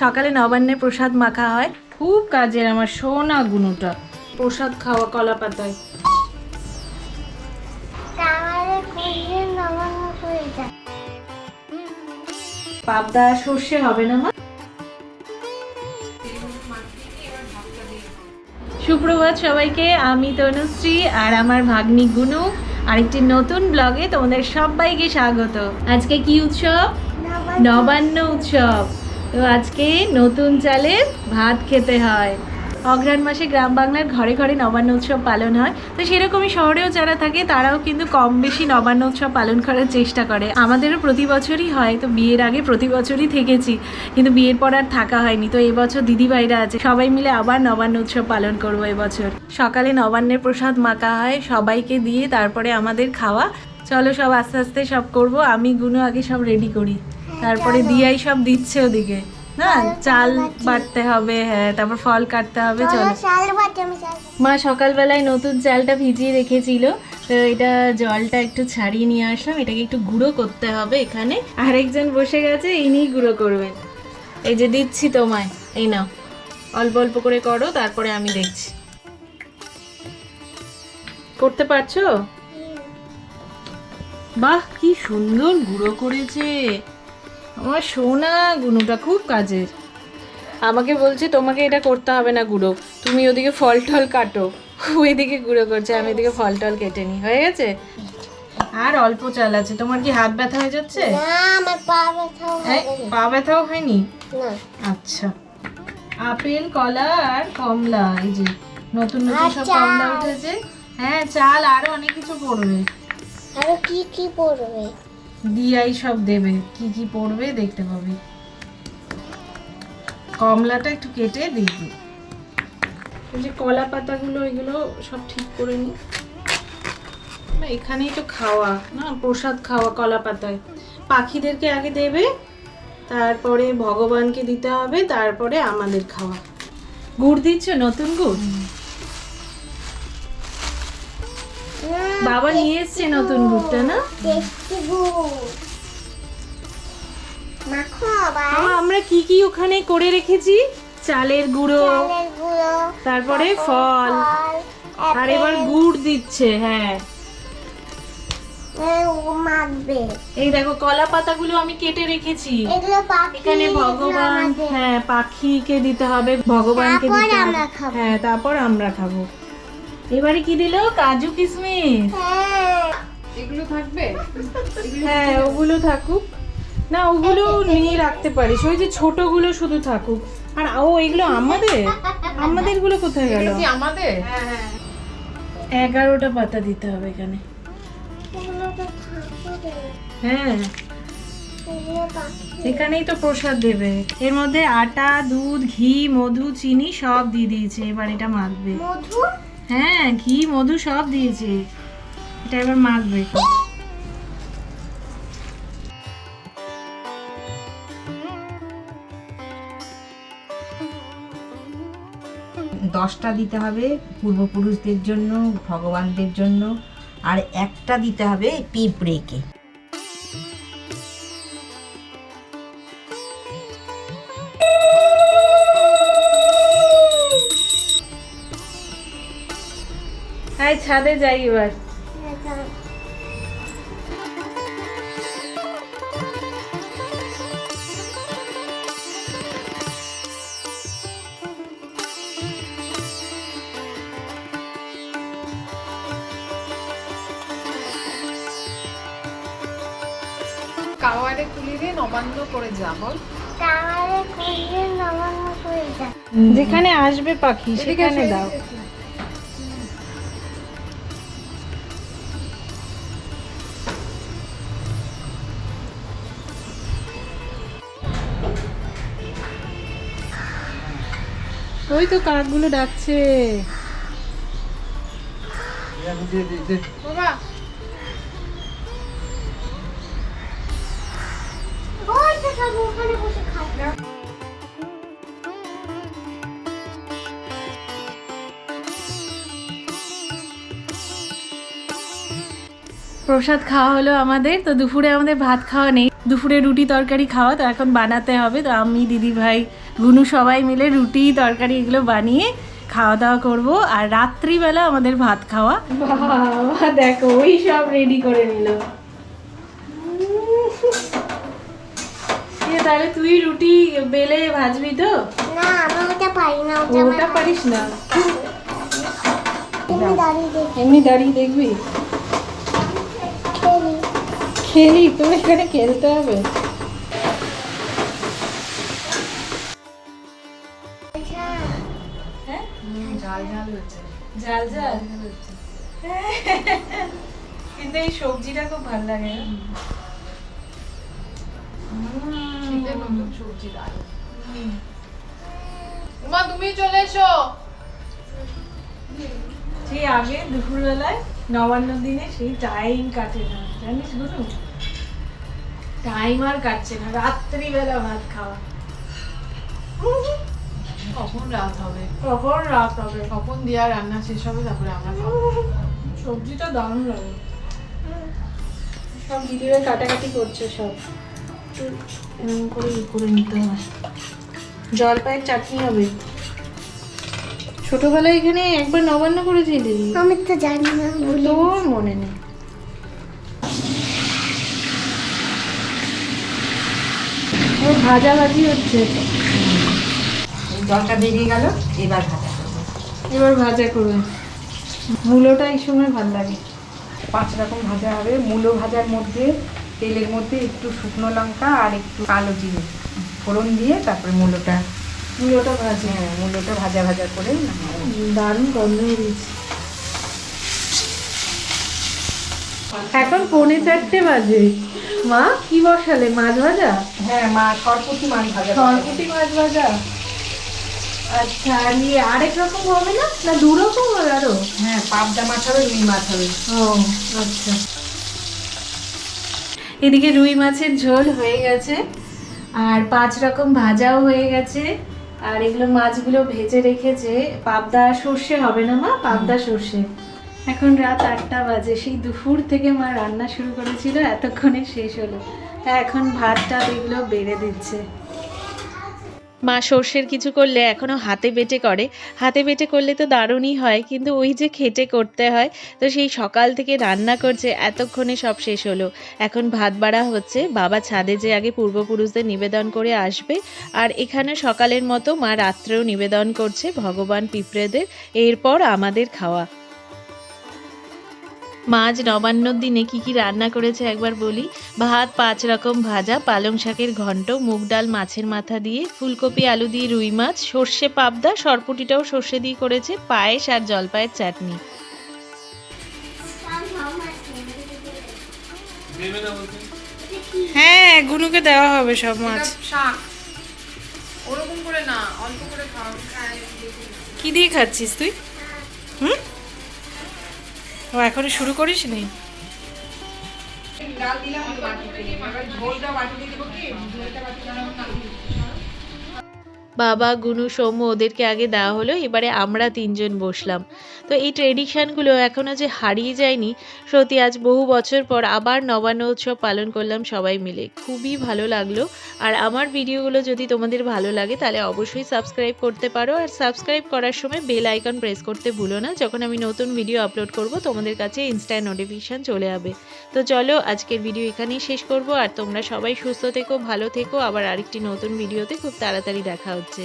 সকালে নবান্নে প্রসাদ মাখা হয়। খুব কাজের আমার সোনা গুনুটা প্রসাদ খাওয়া কলা পাতায়। পাবদা সর্ষে হবে না মা? সুপ্রভাত সবাইকে আমি তনুশ্রী আর আমার ভাগ্নি গুনু। আরেকটি নতুন ব্লগে তোমাদের সবাইকে স্বাগত। আজকে কি উৎসব? নবান্ন উৎসব। তো আজকে নতুন চালে ভাত খেতে হয়। অঘ্রাণ মাসে গ্রাম বাংলার ঘরে ঘরে নবান্ন উৎসব পালন হয়। তো সেরকমই শহরেও যারা থাকে, তারাও কিন্তু কম বেশি নবান্ন উৎসব পালন করার চেষ্টা করে। আমাদেরও প্রতি বছরই হয়, তো বিয়ের আগে প্রতি বছরই থেকেছি। কিন্তু বিয়ের পর আর থাকা হয়নি। তো এবছর দিদিভাইরা আছে, সবাই মিলে আবার নবান্ন উৎসব পালন করব এবছর। সকালে নবান্নের প্রসাদ মাখা হয়, সবাইকে দিয়ে তারপরে আমাদের খাওয়া। চলো সব আস্তে আস্তে সব করব। আমি, গুনো, আগে সব রেডি করি। তারপরে দিয়াই সব দিচ্ছে ওদিকে। না চাল বাটতে হবে হ্যাঁ তারপর ফল কাটতে হবে চলো। মা সকালবেলায় নতুন চালটা ভিজিয়ে রেখেছিল তো এটা জলটা একটু ছাড়িয়ে নিয়ে আসলাম এটাকে একটু গুঁড়ো করতে হবে এখানে। আরেকজন বসে গেছে ইনি গুঁড়ো করবেন। এই যে দিচ্ছি তোমায় এই নাও। অল্প অল্প করে করো তারপরে আমি দেখছি। করতে পারছ? বাহ কি সুন্দর গুঁড়ো করেছে। আমার সোনা গুঁড়োটা খুব কাজের। আমাকে বলছে তোমাকে এটা করতে হবে না গুঁড়ো। তুমি ওদিকে ফল টল কাটো। ওইদিকে গুঁড়ো করছে আমি এদিকে ফল টল কেটে নিই। হয়ে গেছে? আর অল্প চাল আছে। তোমার কি হাত ব্যথা হয়ে যাচ্ছে? না আমার পা ব্যথা এই, পা ব্যথাও হয়নি? না। আচ্ছা। আপেল কলা আর কমলা এই যে নতুন নতুন সব। কমলা উঠেছে। হ্যাঁ চাল আরও অনেক কিছু পড়বে। আরও কি কি পড়বে? দিয়াই সব দেবে। কি কি পড়বে দেখতে পাবি। কমলাটা একটু কেটে দিই এই যে কলা পাতাগুলো এগুলো সব ঠিক করে নি। না, এখানেই তো খাওয়া না? প্রসাদ খাওয়া কলা পাতায়। পাখিদেরকে আগে দেবে তারপরে ভগবানকে দিতে হবে তারপরে আমাদের খাওয়া। গুড় দিচ্ছ নতুন গুড়? বাবা নিয়ে এসছে নতুন গুড়টা না? আ, আমরা কি কি ওখানে করে রেখেছি? চালের গুঁড়ো তারপরে ফল আর এবার গুড় দিচ্ছে হ্যাঁ। এই দেখো কলা পাতাগুলো আমি কেটে রেখেছি। এখানে ভগবান হ্যাঁ পাখিকে দিতে হবে ভগবানকে দিতে হবে। হ্যাঁ তারপর আমরা খাব। এবারে কি দিলো? কাজু কিশমিশ হ্যাঁ হ্যাঁ ওগুলো থাকুক। না ওগুলো নিয়ে রাখতে পারিস। ওই যে ছোটগুলো শুধু থাকুক। আর ও এগুলো আমাদের? আমাদেরগুলো? কোথায় গেল আমাদের? এগারোটা পাতা দিতে হবে এখানে। এগুলো তো থাকবে হ্যাঁ। এখানেই তো প্রসাদ দেবে। এর মধ্যে আটা দুধ ঘি মধু চিনি সব দিয়ে দিয়েছে। এবার এটা মাখবে। মধু? হ্যাঁ ঘি, মধু সব দিয়েছে। এটা এবার মাখবে। দশটা দিতে হবে পূর্বপুরুষদের জন্য, ভগবানদের জন্য, আর একটা দিতে হবে পিঁপড়েকে। ছাদে যাই এবার। নবান্ন করে যা বল। তাহলে নবান্ন যায় যেখানে আসবে পাখি সেখানে দাও। ওই তো কাকগুলো ডাকছে। প্রসাদ খাওয়া হলো আমাদের তো দুপুরে আমাদের ভাত খাওয়া নেই। দুপুরে রুটি তরকারি খাওয়া তো এখন বানাতে হবে। তো আমি দিদি ভাই গুনু সবাই মিলে রুটি তরকারি এগুলো বানিয়ে খাওয়া দাওয়া করব। আর রাত্রিবেলা আমাদের ভাত খাওয়া। দেখো ওই সব রেডি করে নিল। তাহলে তুই রুটি বেলে ভাজবি তো? না আমি ওটা পারি না ওটা পারিস না? এমনি দাঁড়িয়ে দেখবি? খেলি। খেলি? তুমি এখানে খেলতে হবে? ঝাল ঝাল হচ্ছে। ঝাল? ঝাল কিন্তু এই সবজিটা খুব ভালো লাগে? সবজি উমা তুমি চলে এসো। সেই আগে দুপুরবেলায় নবান্ন দিনে সেই টাইম কাটে না। জানিস গুরু টাইম আর কাটছে না। রাত্রিবেলা ভাত খাওয়া। কখন রাত হবে? কখন রাত হবে? কখন দিয়া রান্না শেষ হবে? তারপরে আমরা সবজিটা দারুণ লাগে। সব দিদিভাই কাটাকাটি করছে সব। এরকম করে ই করে নিতে হয়। জলপাইয়ের চাটনি হবে। ছোটবেলায় এখানে একবার নবান্ন করেছিলি? আমি তো জানি না ভুলে তোর মনে নেই। ভাজা ভাজি হচ্ছে। জলটা বেরিয়ে গেল এবার ভাজা করব। এবার ভাজা করবে। মূলোটা এই সময় ভালো লাগে। পাঁচ রকম ভাজা হবে। মূলো ভাজার মধ্যে তেলের মধ্যে একটু শুকনো লঙ্কা আর একটু কালো জিরে। ফোড়ন দিয়ে তারপরে মূলোটা। মূলোটা ভাজে। হ্যাঁ মূলোটা ভাজা ভাজা করে। দারুণ গন্ধ বেরিয়েছে। এখন পৌনে চারটে বাজে। মা কি বসালে? মাছ ভাজা? হ্যাঁ মা সরপুটি মাছ ভাজা। সরপুটি মাছ ভাজা? আচ্ছা আর ইয়ে আরেক রকম হবে না? না দু রকম হবে আরও? হ্যাঁ পাবদা মাছ হবে রুই মাছ হবে। ও আচ্ছা। এদিকে রুই মাছের ঝোল হয়ে গেছে আর পাঁচ রকম ভাজাও হয়ে গেছে আর এগুলো মাছগুলো ভেজে রেখেছে। পাবদা সর্ষে হবে না মা? পাবদা সর্ষে। এখন রাত আটটা বাজে সেই দুপুর থেকে মা রান্না শুরু করেছিল এতক্ষণে শেষ হলো। হ্যাঁ এখন ভাতটা এগুলো বেড়ে দিচ্ছে। মা সর্ষের কিছু করলে এখনও হাতে বেটে করে। হাতে বেটে করলে তো দারুণই হয়, কিন্তু ওই যে খেটে করতে হয়, তো সেই সকাল থেকে রান্না করছে, এতক্ষণে সব শেষ হলো। এখন ভাত বাড়া হচ্ছে, বাবা ছাদে যে আগে পূর্বপুরুষদের নিবেদন করে আসবে, আর এখানে সকালের মতো মা রাত্রেও নিবেদন করছে ভগবান পিঁপড়েদের, এরপর আমাদের খাওয়া। মা আজ নবান্নর দিনে কি কি রান্না করেছে একবার বলি? ভাত পাঁচ রকম ভাজা পালং শাকের ঘন্ট মুগ ডাল মাছের মাথা দিয়ে ফুলকপি আলু দিয়ে রুই মাছ সর্ষে পাবদা সরপুটিটাও সর্ষে দিয়ে করেছে পায়েস আর জলপায়ের চাটনি। হ্যাঁ গুনুকে দেওয়া হবে সব মাছ। ওরকম করে না অল্প করে খাও কি দিয়ে খাচ্ছিস তুই? হুম? ও এখনই শুরু করিস নি? ডাল দিলাম বাটিতে এবার ঝোলটা বাটিতে দেবো কি? ঝোলটা বাটিতে বাবা, গুনু, সৌম্য ওদেরকে আগে দেওয়া হলো, এবারে আমরা তিনজন বসলাম। তো এই ট্রেডিশনগুলো এখনও যে হারিয়ে যায়নি, সত্যি আজ বহু বছর পর আবার নবান্ন উৎসব পালন করলাম সবাই মিলে। খুবই ভালো লাগল। আর আমার ভিডিওগুলো যদি তোমাদের ভালো লাগে, তাহলে অবশ্যই সাবস্ক্রাইব করতে পারো। আর সাবস্ক্রাইব করার সময় বেল আইকন প্রেস করতে ভুলো না। যখন আমি নতুন ভিডিও আপলোড করব, তোমাদের কাছে ইনস্ট্যান্ট নোটিফিকেশান চলে যাবে। তো চলো, আজকের ভিডিও এখানেই শেষ করব। আর তোমরা সবাই সুস্থ থেকো, ভালো থেকো। আবার আরেকটি নতুন ভিডিওতে খুব তাড়াতাড়ি দেখা হচ্ছে